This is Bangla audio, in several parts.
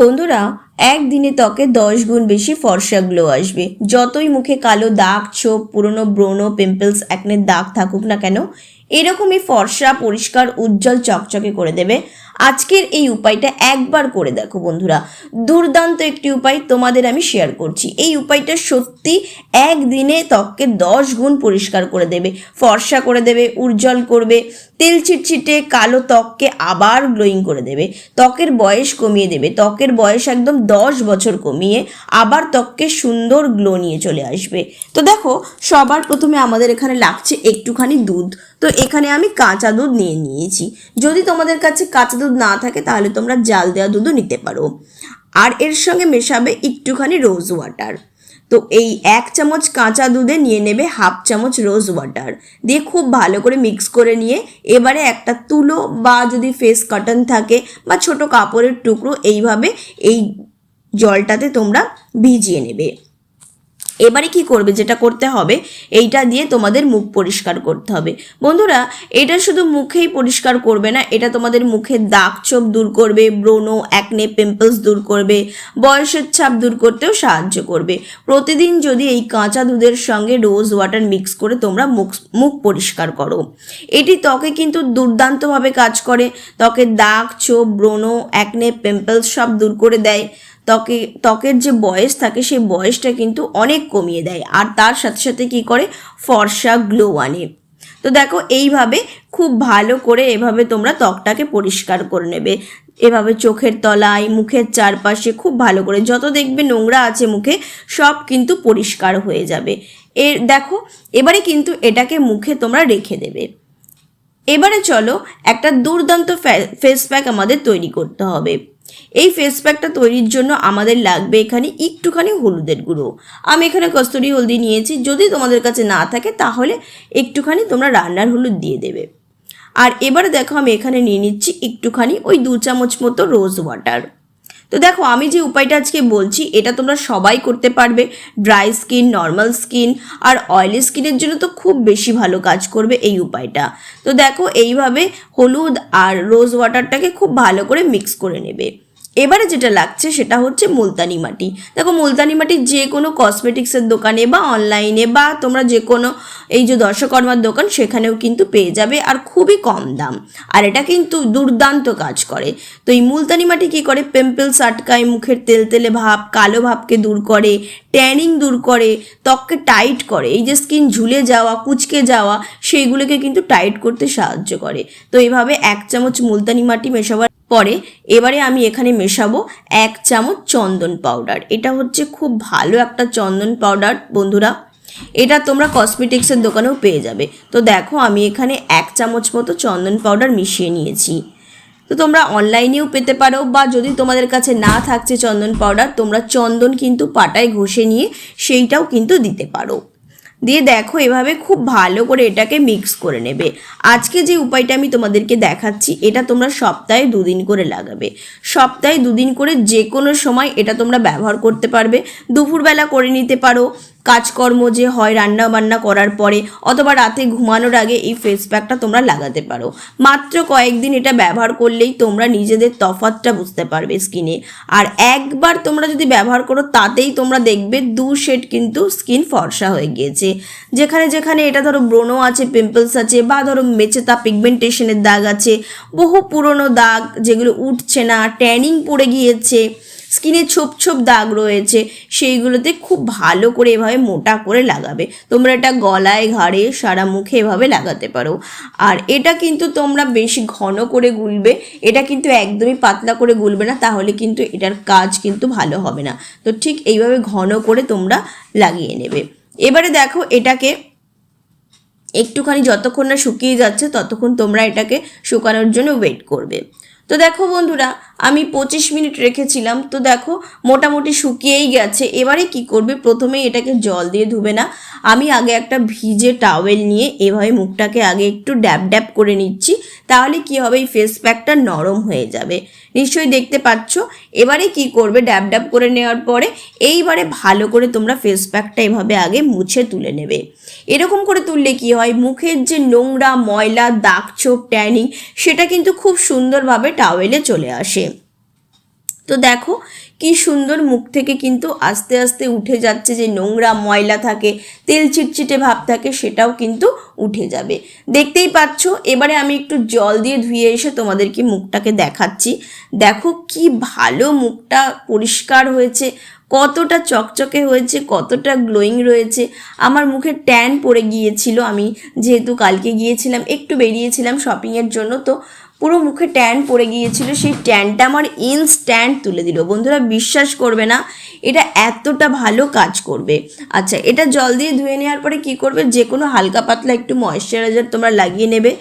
বন্ধুরা, একদিনে ত্বকে দশ গুণ বেশি ফর্সা গ্লো আসবে। যতই মুখে কালো দাগ, ছোপ, পুরনো ব্রণ, পিম্পলস একনের দাগ থাকুক না কেন, এরকমই ফর্সা, পরিষ্কার, উজ্জ্বল, চকচকে করে দেবে। আজকের এই উপায়টা একবার করে দেখো বন্ধুরা। দুর্দান্ত একটি উপায় তোমাদের আমি শেয়ার করছি। এই উপায়টা সত্যি একদিনে ত্বককে দশ গুণ পরিষ্কার করে দেবে। ফর্সা করে দেবে, উজ্জ্বল করবে, তেল চিটচিটে কালো ত্বককে আবার গ্লোয়িং করে দেবে। ত্বকের বয়স কমিয়ে দেবে। ত্বকের বয়স একদম দশ বছর কমিয়ে আবার ত্বককে সুন্দর গ্লো নিয়ে চলে আসবে। তো দেখো, সবার প্রথমে আমাদের এখানে লাগছে একটুখানি দুধ। তো এখানে আমি কাঁচা দুধ নিয়ে নিয়েছি। যদি তোমাদের কাছে কাঁচা দুধ না থাকে, তাহলে তোমরা জাল দেওয়া দুধও নিতে পারো। আর এর সঙ্গে মেশাবে একটুখানি রোজ ওয়াটার তো এই এক চামচ কাঁচা দুধে নিয়ে নেবে হাফ চামচ রোজ ওয়াটার দিয়ে খুব ভালো করে মিক্স করে নিয়ে এবারে একটা তুলো বা যদি ফেস কটন থাকে বা ছোট কাপড়ের টুকরো, এইভাবে এই জলটাতে তোমরা ভিজিয়ে নেবে। এবারে কি করবে, যেটা করতে হবে, এইটা দিয়ে তোমাদের মুখ পরিষ্কার করতে হবে। বন্ধুরা, এটা শুধু মুখেই পরিষ্কার করবে না, এটা তোমাদের মুখের দাগ ছোপ দূর করবে, ব্রণ অ্যাকনে পিম্পলস দূর করবে, বয়সের ছাপ দূর করতেও সাহায্য করবে। প্রতিদিন যদি এই কাঁচা দুধের সঙ্গে রোজ ওয়াটার মিক্স করে তোমরা মুখ মুখ পরিষ্কার করো। এটি ত্বকে কিন্তু দুর্দান্তভাবে কাজ করে ত্বকের দাগ, ছোপ, ব্রণ অ্যাকনে পিম্পলস সব দূর করে দেয়। ত্বকে, ত্বকের যে বয়স থাকে সেই বয়সটা কিন্তু অনেক কমিয়ে দেয়। আর তার সাথে সাথে কি করে? ফর্সা গ্লো আনে। তো দেখো, এইভাবে খুব ভালো করে এভাবে তোমরা ত্বকটাকে পরিষ্কার করে নেবে। এভাবে চোখের তলায়, মুখের চারপাশে খুব ভালো করে যত দেখবে নোংরা আছে মুখে, সব কিন্তু পরিষ্কার হয়ে যাবে। এর, দেখো, এবারে কিন্তু এটাকে মুখে তোমরা রেখে দেবে। এবারে চলো একটা দুর্দান্ত ফেস প্যাক আমাদের তৈরি করতে হবে। এই ফেস প্যাকটা তৈরির জন্য আমাদের লাগবে এখানে একটুখানি হলুদের গুঁড়ো। আমি এখানে কস্তুরি হলদি নিয়েছি, যদি তোমাদের কাছে না থাকে তাহলে একটুখানি তোমরা রান্নার হলুদ দিয়ে দেবে। আর এবারে দেখো আমি এখানে নিয়ে নিচ্ছি একটুখানি ওই দু চামচ মতো রোজ ওয়াটার তো দেখো আমি যে উপায়টা আজকে বলছি, এটা তোমরা সবাই করতে পারবে ড্রাই স্কিন নর্মাল স্কিন আর অয়েলি স্কিনের জন্য তো খুব বেশি ভালো কাজ করবে এই উপায়টা। তো দেখো এইভাবে হলুদ আর রোজ ওয়াটারটাকে খুব ভালো করে মিক্স করে নেবে। এবারে যেটা লাগছে সেটা হচ্ছে মুলতানি মাটি। দেখো, মুলতানি মাটি যে কোনো কসমেটিক্সের দোকানে বা অনলাইনে বা তোমরা যে কোনো এই যে দর্শকর্মার দোকান, সেখানেও কিন্তু পেয়ে যাবে আর খুবই কম দাম। আর এটা কিন্তু দুর্দান্ত কাজ করে। তো এই মুলতানি মাটি কী করে? পিম্পলস আটকায়, মুখের তেলতেলে ভাব কালো ভাবকে দূর করে ট্যানিং দূর করে, ত্বককে টাইট করে, এই যে স্কিন ঝুলে যাওয়া, কুচকে যাওয়া, সেইগুলোকে কিন্তু টাইট করতে সাহায্য করে। তো এইভাবে এক চামচ মুলতানি মাটি মেশাবার পরে এবারে আমি এখানে মেশাবো এক চামচ চন্দন পাউডার এটা হচ্ছে খুব ভালো একটা চন্দন পাউডার বন্ধুরা। এটা তোমরা কসমেটিক্সের দোকানেও পেয়ে যাবে। তো দেখো, আমি এখানে এক চামচ মতো চন্দন পাউডার মিশিয়ে নিয়েছি। তো তোমরা অনলাইনেও পেতে পারো বা যদি তোমাদের কাছে না থাকছে চন্দন পাউডার তোমরা চন্দন কিন্তু পাটায় ঘষে নিয়ে সেইটাও কিন্তু দিতে পারো। দিয়ে দেখো এভাবে খুব ভালো করে এটাকে মিক্স করে নেবে। আজকে যে উপায়টা আমি তোমাদেরকে দেখাচ্ছি, এটা তোমরা সপ্তাহে দুদিন করে লাগাবে। সপ্তাহে দুদিন করে যে কোনো সময় এটা তোমরা ব্যবহার করতে পারবে। দুপুরবেলা করে নিতে পারো কাজকর্ম যে হয় রান্না বান্না করার পরে অথবা রাতে ঘুমানোর আগে এই ফেস প্যাকটা তোমরা লাগাতে পারো। মাত্র কয়েকদিন এটা ব্যবহার করলেই তোমরা নিজেদের তফাতটা বুঝতে পারবে স্কিনে আর একবার তোমরা যদি ব্যবহার করো, তাতেই তোমরা দেখবে দু শেড কিন্তু স্কিন ফর্সা হয়ে গিয়েছে। যেখানে যেখানে এটা ধরো ব্রণ আছে পিম্পলস আছে বা ধরো মেচেতা পিগমেন্টেশনের দাগ আছে, বহু পুরনো দাগ যেগুলো উঠছে না ট্যানিং পড়ে গিয়েছে। স্কিনে ছোপ ছোপ দাগ রয়েছে, সেইগুলোতে খুব ভালো করে এভাবে মোটা করে লাগাবে। তোমরা এটা গলায়, ঘাড়ে, সারা মুখে এভাবে লাগাতে পারো। আর এটা কিন্তু তোমরা বেশি ঘন করে গুলবে। এটা কিন্তু একদমই পাতলা করে গুলবে না, তাহলে কিন্তু এটার কাজ কিন্তু ভালো হবে না। তো ঠিক এইভাবে ঘন করে তোমরা লাগিয়ে নেবে। এবারে দেখো এটাকে একটুখানি যতক্ষণ না শুকিয়ে যাচ্ছে, ততক্ষণ তোমরা এটাকে শুকানোর জন্য ওয়েট করবে। তো দেখো বন্ধুরা, আমি পঁচিশ মিনিট রেখেছিলাম, তো দেখো মোটামুটি শুকিয়েই গেছে। এবারে কি করবে? প্রথমে এটাকে জল দিয়ে ধুবে না। আমি আগে একটা ভিজে টাওয়েল নিয়ে এভাবে মুখটাকে আগে একটু ড্যাব ড্যাব করে নিচ্ছি, তাহলে কি হবে? এই ফেস প্যাকটা নরম হয়ে যাবে। নিশ্চয়ই দেখতে পাচ্ছ? এবারে কি করবে? ড্যাব ড্যাব করে নেওয়ার পরে এইবারে ভালো করে তোমরা ফেস প্যাকটা এভাবে আগে মুছে তুলে নেবে। এরকম করে তুললে কি হয়? মুখের যে নোংরা, ময়লা, দাগ, ছোপ ট্যানিং সেটা কিন্তু খুব সুন্দরভাবে টাওয়েলে চলে আসে। তো দেখো কি সুন্দর মুখ থেকে কিন্তু আস্তে আস্তে উঠে যাচ্ছে যে নোংরা ময়লা থাকে, তেল চিটচিটে ভাব থাকে সেটাও কিন্তু উঠে যাবে। দেখতেই পাচ্ছ, এবারে আমি একটু জল দিয়ে ধুয়ে এসে তোমাদেরকে মুখটাকে দেখাচ্ছি। দেখো কি ভালো মুখটা পরিষ্কার হয়েছে, কতটা চকচকে হয়েছে, কতটা গ্লোয়িং রয়েছে। আমার মুখে ট্যান পড়ে গিয়েছিল, আমি যেহেতু কালকে গিয়েছিলাম, একটু বেরিয়েছিলাম শপিংয়ের জন্য, তো পুরো মুখে ট্যান পড়ে গিয়েছিল, সেই ট্যানটা আমার ইনস্ট্যান্ট তুলে দিল। বন্ধুরা, বিশ্বাস করবে না, এটা এতটা ভালো কাজ করবে। আচ্ছা এটা জল দিয়ে ধুয়ে নেওয়ার পরে কি করবে? যে কোনো হালকা পাতলা একটু ময়শ্চারাইজার তোমরা লাগিয়ে নেবে।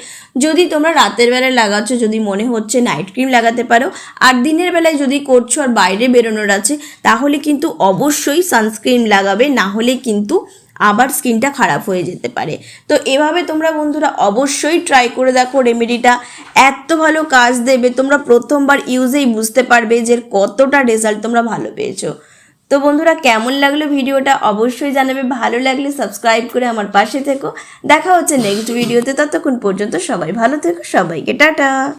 যদি তোমরা রাতের বেলায় লাগাচ্ছ, যদি মনে হচ্ছে নাইট ক্রিম লাগাতে পারো, আর দিনের বেলায় যদি করছ আর বাইরে বেরোনোর আছে, তাহলে কিন্তু অবশ্যই সানস্ক্রিন লাগাবে, না হলে কিন্তু আবার স্কিনটা খারাপ হয়ে যেতে পারে। তো এভাবে তোমরা বন্ধুরা অবশ্যই ট্রাই করে দেখো রেমেডিটা। এত ভালো কাজ দেবে, তোমরা প্রথমবার ইউজেই বুঝতে পারবে যে কতটা রেজাল্ট তোমরা ভালো পেয়েছ। তো বন্ধুরা, কেমন লাগল ভিডিওটা অবশ্যই জানাবে। ভালো লাগলে সাবস্ক্রাইব করে আমার পাশে থেকো। দেখা হচ্ছে নেক্সট ভিডিওতে ততক্ষণ পর্যন্ত সবাই ভালো থেকো, সবাইকে টাটা।